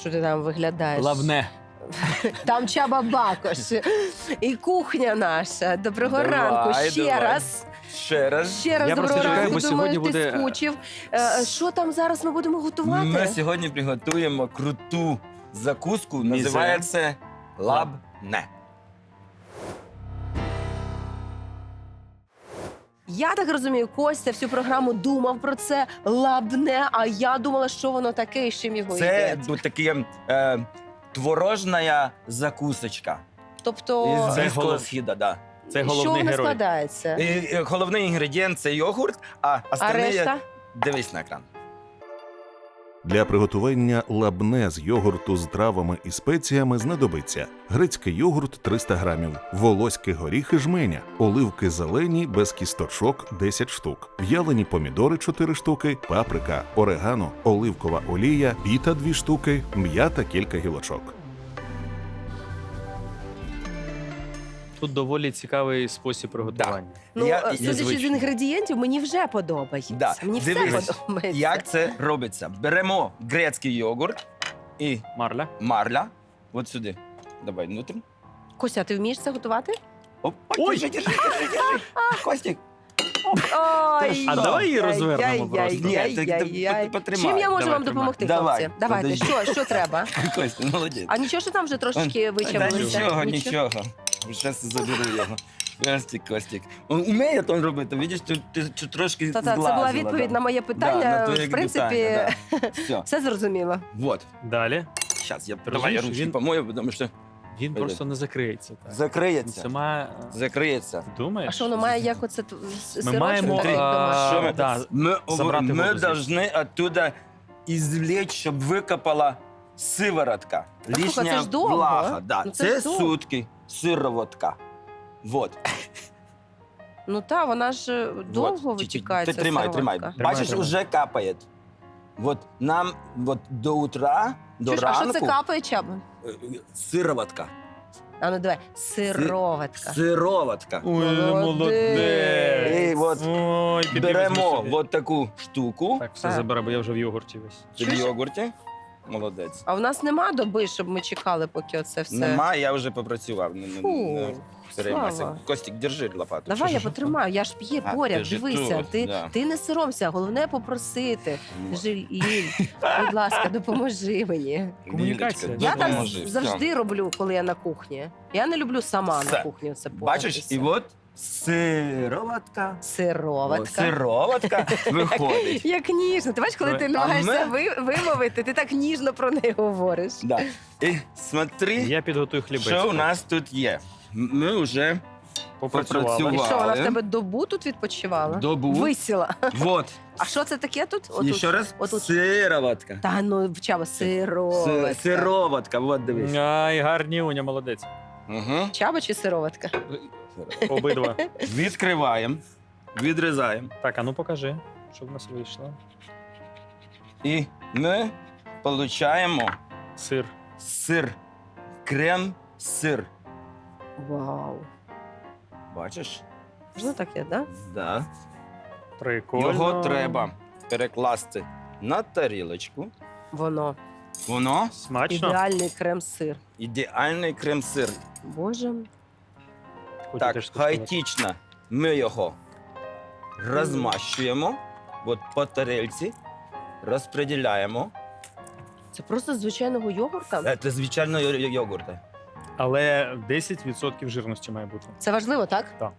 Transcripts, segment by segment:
Що ти там виглядаєш? Лавне. Там Чаба Бакош. І кухня наша. Доброго Давай, ранку. Ще давай. раз. Ще раз. Ще раз Я доброго просто чекаю, ранку. бо Думаю, сьогодні ти буде, е, скучив. Е, Що там зараз ми будемо готувати? Ми сьогодні приготуємо круту закуску. Називається лабне. Я так розумію, Костя всю програму думав про це лабне, а я думала, що воно таке і з чим його Це їдять. бу- таке е, творожна закусочка. Тобто, Це грецького голов- да. Це що головний воно герой. складається? І, і головний інгредієнт це йогурт, а А остальні решта? дивись на екран. Для приготування лабне з йогурту з травами і спеціями знадобиться грецький йогурт 300 грамів, волоські горіхи жменя, оливки зелені без кісточок 10 штук, в'ялені помідори 4 штуки, паприка, орегано, оливкова олія, піта 2 штуки, м'ята кілька гілочок. Тут доволі цікавий спосіб приготування. Ну, Я- е, судячи з інгредієнтів, мені вже подобається. Да. Мені Дивись, все подобається. Як це робиться? Беремо грецький йогурт і Марля. марля. От сюди. Давай внутрі. Костя, ти вмієш це готувати? Оп. Ой! Держи, держи, держи, держи. Костік. Ой, А давай її розвернемо просто. Ні, так ти Ай-яй-яй. потримай. Чим я можу Давай, вам тримай. допомогти, Давай, хлопці? Давайте, подожди. що, що треба? Костя, молодець. А нічого, що там вже трошечки Та вичавилося? Нічого, нічого. Зараз заберу його. Костік, Костік. Он Уміє то робити, бачиш, ти, ти, ти трошки Та-та, це була зглазила, відповідь да. на моє Да, питання. на твоє В принципі, питання, да. Все, все зрозуміло. вот. Далі. Зараз я давай я ручки він- помою, тому що Він Пойде. просто не закриється. Так. закриється. Це має... Закриється. Думаєш? А що воно має як оце т- с- Ми сирочок маємо такий а, домашній? Що ми- да, Ми, Забрати ми воду звідси. должны оттуда извлечь, щоб викопала сиворотка. слухай, Лишня це ж довго. влага. Да. Ну, це це ж довго. сутки сироватка. Вот. Ну та, вона ж е, довго вот. витікається. Ти тримай, сироватка. тримай. Тримай, Бачиш, тримай. уже капає. Вот нам вот до утра, до Чуєш, а що це капає чаба? е, сироватка. А ну давай, сироватка. Сироватка. Ой, Молодець. І от Ой, піди візьми Беремо собі. вот таку штуку Так, все Так. забирай, бо я вже в йогурті весь. в Чуєш? йогурті. Молодець. А в нас нема доби, щоб ми чекали, поки оце все. Нема, я вже попрацював. Не- не- Фу, не переймайся. слава. Костік, держи лопату. Давай я потримаю, я ж є А, поряд, ж дивися. тут, ти, да. ти не соромся, головне попросити. Жилін, будь ласка, допоможи мені. Комунікація. Лілечка, Я так допоможи, все. завжди роблю, коли я на кухні. Я не люблю сама Все. на кухні це Бачиш, і от сироватка. О, Сироватка. Сироватка виходить. Як ніжно. Ти бачиш, коли ти А намагаєшся ми- ви- вимовити, ти так ніжно про неї говориш. Да. І смотри, Я підготую хлібець. що у нас тут є. Ми вже Попрацювали. І що, вона в тебе добу тут відпочивала? добу. Висіла. Вот. А що це таке тут? Отут. ще раз отут. сироватка. Та ну чава, сироватка. Си- Сироватка, от дивись. Ай, гарні уня, молодець. Угу. Чаба чи сироватка? Обидва. Відкриваємо, відрізаємо. Так, а ну покажи, що в нас вийшло. І ми отримуємо Сир. сир. Крем-сир. Вау. Бачиш? Ну таке, да? Да. Прикольно. Його треба перекласти на тарілочку. Воно. Воно Смачно. Ідеальний крем-сир. ідеальний крем-сир. Боже. Хочу Так, теж хаотично ми його розмащуємо от по тарельці, розподіляємо. Це просто з звичайного йогурта. Це звичайно йо- йогурт. Але 10% жирності має бути. Це важливо, так? Так.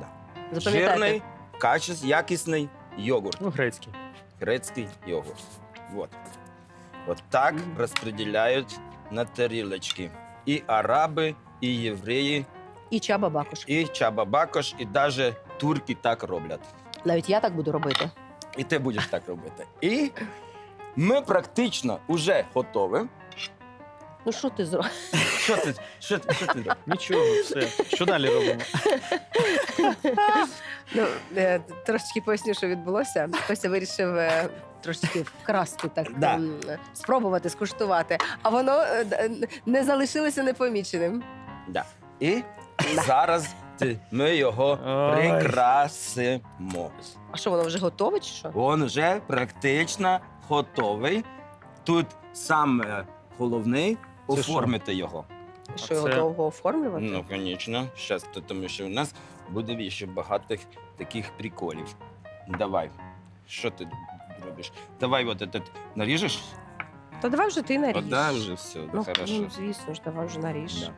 Да. Запам'ятайте. Жирний, качес, якісний йогурт. Ну, грецький. Грецький йогурт. Вот. Вот так розподіляють на тарілочки. І араби, і євреї, І чаба бакуш. і чабабакош, і навіть турки так роблять. Навіть я так буду робити. І ти будеш так робити. І ми практично вже готові. Ну що ти зробив? Що ти? Що, ти- що ти робиш? Нічого, все. Що далі робимо? Ну, е, трошечки поясню, що відбулося. Костя вирішив е, трошечки вкрасти так, Да. м, спробувати, скуштувати. А воно е, д- не залишилося непоміченим. Да. І зараз ти- ми його Ой. прикрасимо. А що, воно вже готове чи що? Він вже практично готовий. Тут саме головне Це що? оформити його. Що його це- довго оформлювати? Ну, звісно, зараз, тому що у нас буде ще багато таких приколів. Давай. Що ти робиш? Давай от этот наріжеш? Та давай вже ти наріж. От, вже все, Ну, хорошо. ну, звісно ж, давай вже наріж. Да.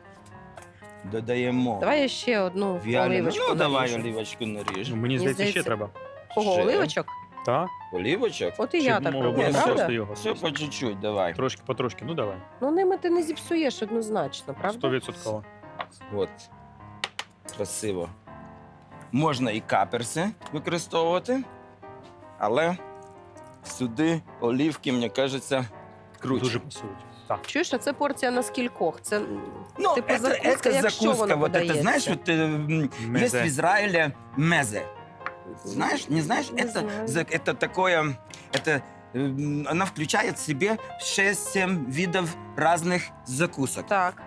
Додаємо. Давай я ще одну вялену. оливочку Ну, давай наріжу. олівочку наріж. Ну, Мені здається, ще треба. Кого, Ще. оливочок? Так? Олівочок? От і Чи я так ми роблю, будемо Ні, правда? просто його? Все по чуть-чуть, давай. Трошки потрошки, ну давай. Ну, ними ти не зіпсуєш однозначно, правда? Стовідсотково. От. Красиво. Можна і каперси використовувати, але сюди олівки, мені кажеться, круче. Дуже пасують. Так. Чуєш, а це порція на скількох? Це Ну, Типу, это, закуска, это як що закуска. воно Вот это, подається? знаешь, вот э, м, Мезе. есть в Израиле мезе. Знаешь, не знаешь? Не это, знаю. за- это такое, это, м, она включает в себе 6-7 видов разных закусок. так.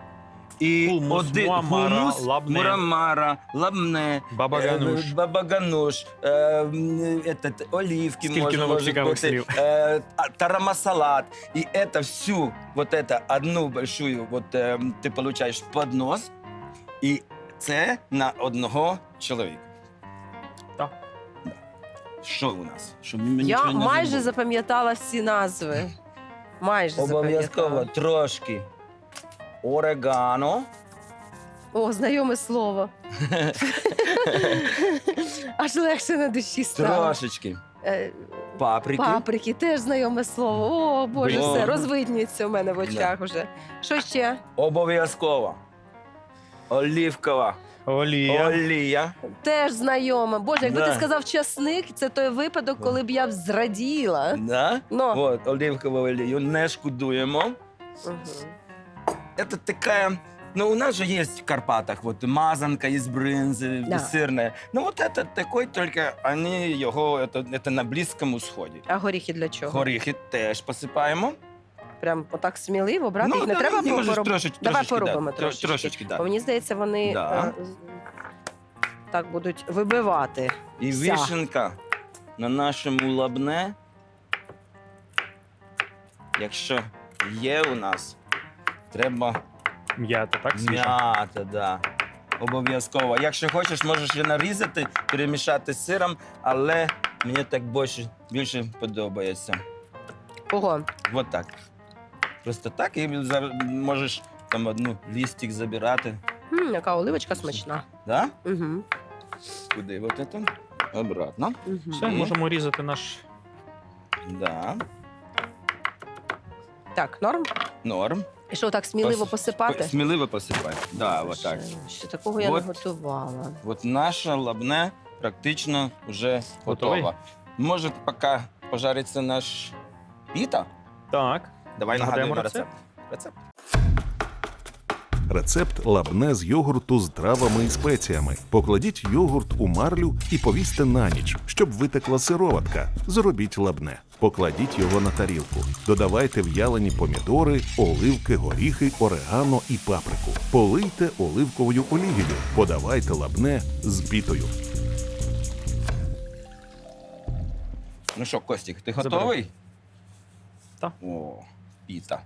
І Хумус, муамара, хумус, лабне. мурамара, лабне, Баба е, Гануш. баба гануш, е, м, этот, оливки, Скільки може, нових може цікавих бути, слів. е, а, тарамасалат. И это всю, вот это одну большую, вот е, ти получаєш поднос, і це на одного чоловіка. Що у нас? Щоб ми Я нічого не майже забули. запам'ятала всі назви. Майже Обов'язково запам'ятала. трошки орегано. О, знайоме слово. Аж легше на душі стало. Трошечки Е, паприки. Паприки, теж знайоме слово. О, Боже, Блін. все, розвиднюється у мене в очах уже. Що ще? Обов'язково. Оливкова Олія. олія. Теж знайоме. Боже, якби ти Да. сказав часник, це той випадок, Да. коли б я б зраділа. Да? Ну. От, оливкову олію не шкодуємо. Мгм. Это такая... Ну, у нас же есть в Карпатах вот мазанка из брынзы, Да. сырная. Ну, вот это такой, только они його, это, это на Близькому Сході. А горіхи для чого? Горіхи теж посипаємо. Прям отак сміливо брати їх не да, треба ну, можеш пороб- трошечки, Давай трошечки, поробимо да. трошечки. Трошечки, да. Бо мені здається, вони Да. е, з- так будуть вибивати. І Вся. вишенка на нашому лабне. Якщо є у нас, треба М'ята, так? Свіжа. м'ята, да. Обов'язково. Якщо хочеш, можеш її нарізати, перемішати з сиром, але мені так більше, більше подобається. Ого, От так. Просто так і за- можеш там одну лістик забирати. М, яка оливочка смачна. Да? Угу. Куди? Вот это? Обратно. Угу. Все, І- можемо різати наш. Да. Так, норм. Норм. І що, так сміливо Пос- посипати? Сміливо посипай. Да, вот так. Ще, ще такого я Вот. не готувала. От наше лабне практично вже Готовий? готово. Може, поки пожариться наш піта? Так. Давай Нагадаємо нагадуємо рецепт? рецепт. Рецепт. Рецепт лабне з йогурту з травами і спеціями. Покладіть йогурт у марлю і повісьте на ніч, щоб витекла сироватка. Зробіть лабне. Покладіть його на тарілку. Додавайте в'ялені помідори, оливки, горіхи, орегано і паприку. Полийте оливковою олією. Подавайте лабне з бітою. Ну що, Костік, ти готовий? Так. О, піта.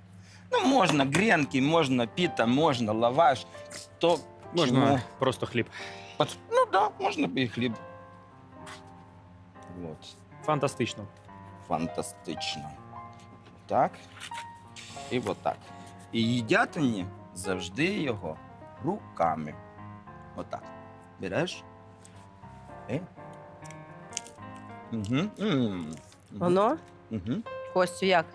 Ну, можна гренки, можна піта, можна лаваш. Хто Можна чому. просто хліб. От, ну так, да, можна і хліб. От. Фантастично. Фантастично. Так. І отак. І їдять вони завжди його руками. Отак. Береш. І. Угу. Воно? Угу. Костю, як?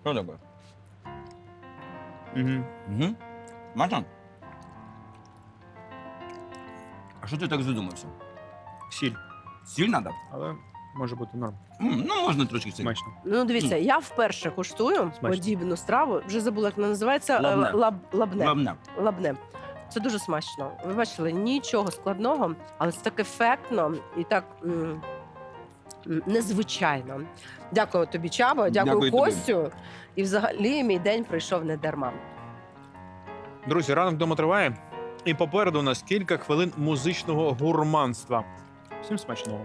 Що таке? Угу. Угу. Смачно? А що ти так задумався? Сіль. Сіль надо? Але може бути норм. М, Ну, можна трошки сіль. Смачно. Ну, дивіться, я вперше куштую подібну страву. Вже забула, як вона називається. Е, Лабне. Лаб, лабне. Лабне. Це дуже смачно. Ви бачили, нічого складного, але це так ефектно і так м, м, незвичайно. Дякую тобі, Чабо, дякую, Дякую тобі. Костю. І взагалі мій день пройшов не дарма. Друзі, ранок вдома триває. І попереду у нас кілька хвилин музичного гурманства. Всім смачного.